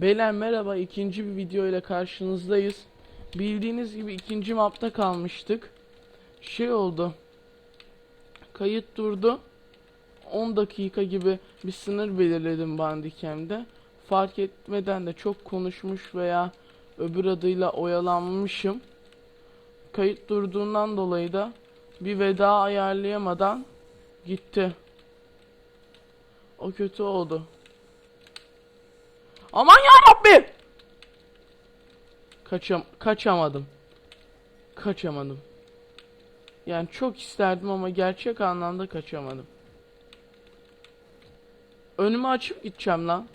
Beyler merhaba ikinci bir video ile karşınızdayız. Bildiğiniz gibi ikinci mapta kalmıştık. Şey oldu. Kayıt durdu. 10 dakika gibi bir sınır belirledim Bandicam'de. Fark etmeden de çok konuşmuş veya öbür adıyla oyalanmışım. Kayıt durduğundan dolayı da bir veda ayarlayamadan gitti. O kötü oldu. Aman ya Rabbi! Kaçam kaçamadım. Kaçamadım. Yani çok isterdim ama gerçek anlamda kaçamadım. Önümü açıp gideceğim lan.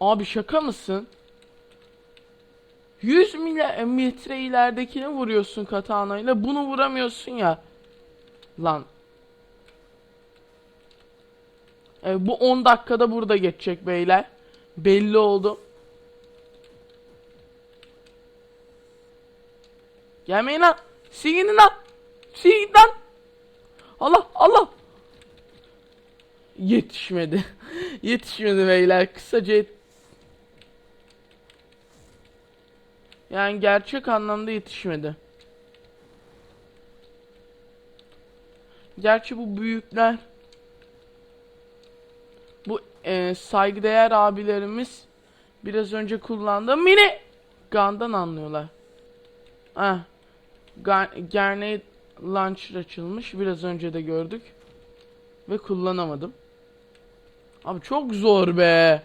Abi şaka mısın? 100 mile- metre ileridekini vuruyorsun katanayla bunu vuramıyorsun ya. Lan. E, bu 10 dakikada burada geçecek beyler. Belli oldu. Gelmeyin lan. Siginin lan. Sigin lan. Allah Allah. Yetişmedi. Yetişmedi beyler. Kısaca yet- Yani gerçek anlamda yetişmedi. Gerçi bu büyükler e, saygıdeğer abilerimiz biraz önce kullandığım mini gun'dan anlıyorlar. Ah. Ga- Grenade launcher açılmış. Biraz önce de gördük. Ve kullanamadım. Abi çok zor be.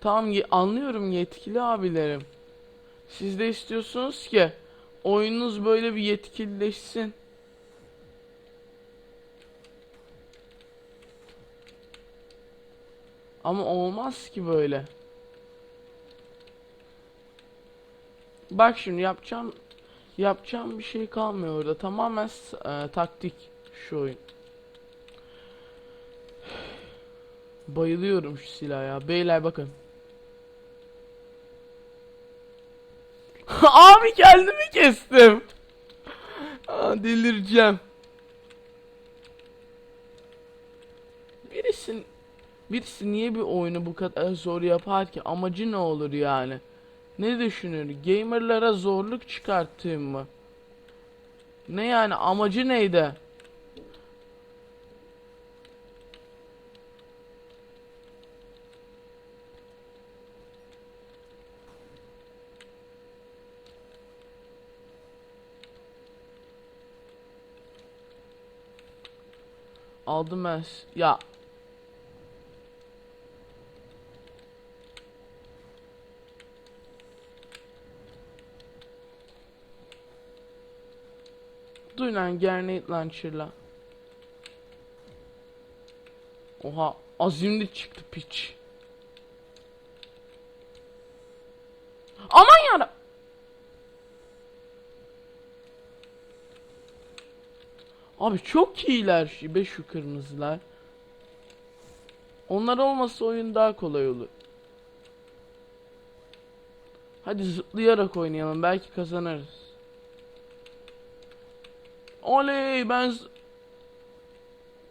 Tamam anlıyorum yetkili abilerim. Siz de istiyorsunuz ki oyununuz böyle bir yetkilileşsin. Ama olmaz ki böyle. Bak şimdi yapacağım yapacağım bir şey kalmıyor orada. Tamamen e, taktik şu oyun. Bayılıyorum şu silaha ya. Beyler bakın. Abi kendimi kestim. Delireceğim. Birisi birisi niye bir oyunu bu kadar zor yapar ki? Amacı ne olur yani? Ne düşünür? Gamerlara zorluk çıkarttığım mı? Ne yani amacı neydi? Aldım ben. Ya Dur lan Grenade Launcher'la. Oha azimli çıktı piç. Aman yara. Abi çok iyiler be şu kırmızılar. Onlar olmasa oyun daha kolay olur. Hadi zıplayarak oynayalım belki kazanırız. Oley ben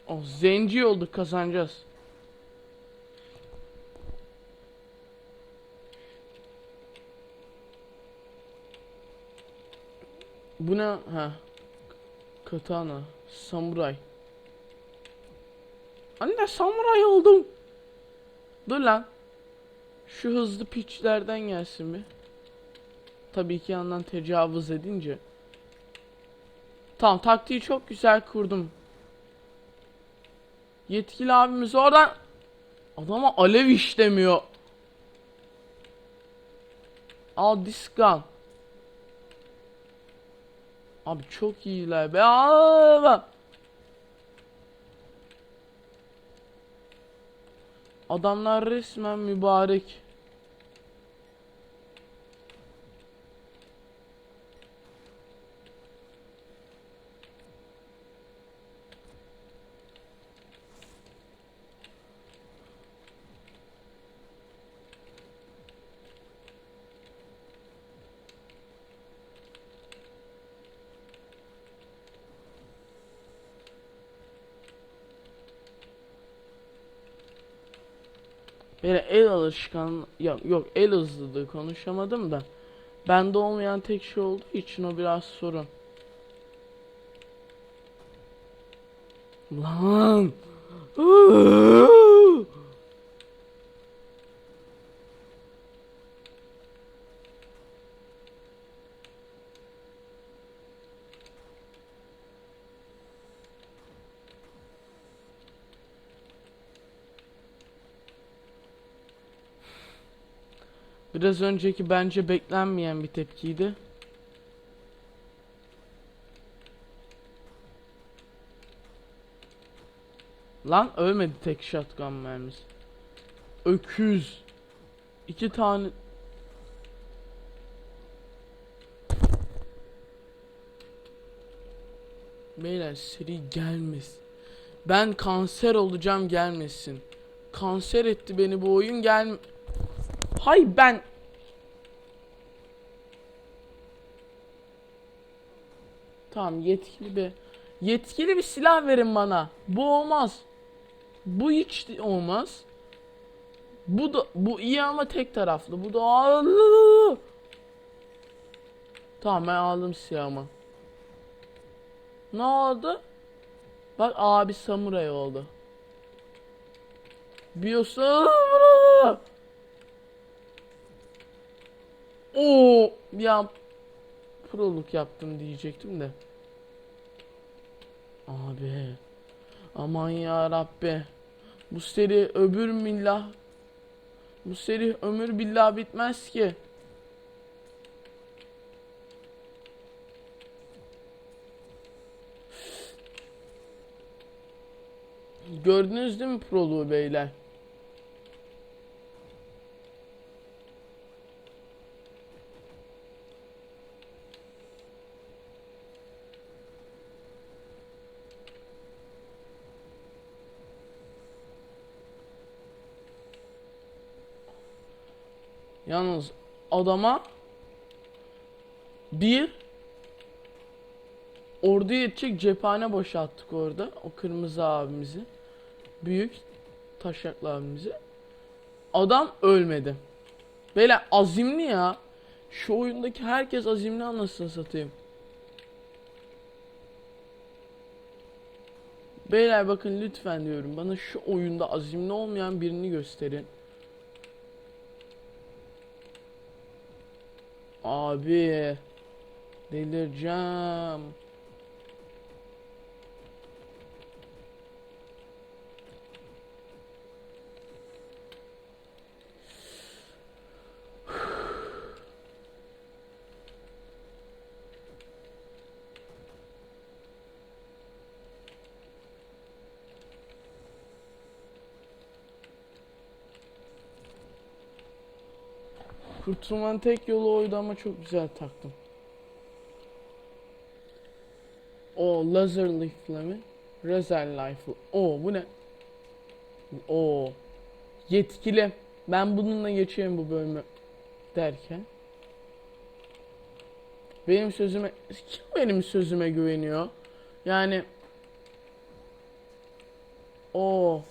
Oh, zenci olduk kazanacağız. Bu ne? Ha. Katana. Samuray. Anne samuray oldum. Dur lan. Şu hızlı piçlerden gelsin mi? Tabii ki yandan tecavüz edince. Tamam taktiği çok güzel kurdum. Yetkili abimiz oradan adama alev işlemiyor. Al gun. Abi çok iyiler be. Aa! Adamlar resmen mübarek. Böyle el alışkan yok yok el hızlılığı konuşamadım da bende olmayan tek şey olduğu için o biraz sorun. Lan. Biraz önceki bence beklenmeyen bir tepkiydi. Lan ölmedi tek shotgun mermisi. Öküz. İki tane Beyler seri gelmesin. Ben kanser olacağım gelmesin. Kanser etti beni bu oyun gel. Hay ben Tamam yetkili bir yetkili bir silah verin bana. Bu olmaz. Bu hiç olmaz. Bu da bu iyi ama tek taraflı. Bu da Tamam ben aldım silahımı. Ne oldu? Bak abi samuray oldu. Biyosa Oo ya proluk yaptım diyecektim de. Abi aman ya Rabbi. Bu seri öbür millah bu seri ömür billah bitmez ki. Gördünüz değil mi proluğu beyler? Yalnız adama bir ordu yetecek cephane boşalttık orada. O kırmızı abimizi. Büyük taşaklı abimizi. Adam ölmedi. Böyle azimli ya. Şu oyundaki herkes azimli anasını satayım. Beyler bakın lütfen diyorum. Bana şu oyunda azimli olmayan birini gösterin. Abi delireceğim. Kurtulmanın tek yolu oydu ama çok güzel taktım. O laser rifle mi? Laser rifle. O bu ne? O yetkili. Ben bununla geçeyim bu bölümü derken. Benim sözüme kim benim sözüme güveniyor? Yani o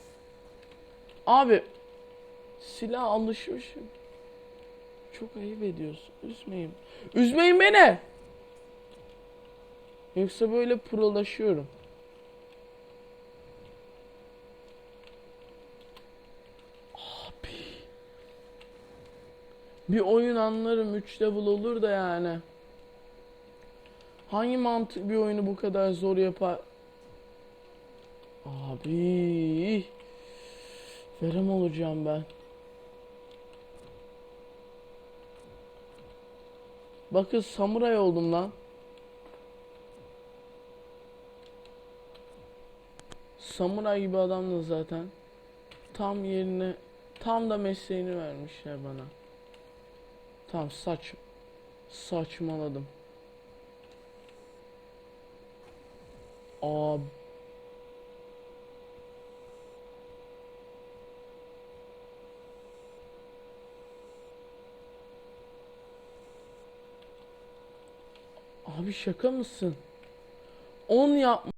abi silah alışmışım. Çok ayıp ediyorsun. Üzmeyin. Üzmeyin beni. Yoksa böyle prolaşıyorum. Abi. Bir oyun anlarım 3 level olur da yani. Hangi mantık bir oyunu bu kadar zor yapar? Abi. Verem olacağım ben. Bakın samuray oldum lan. Samuray gibi adamdın zaten. Tam yerine, tam da mesleğini vermişler bana. Tam saç, saçmaladım. Abi. Abi şaka mısın? 10 yapma.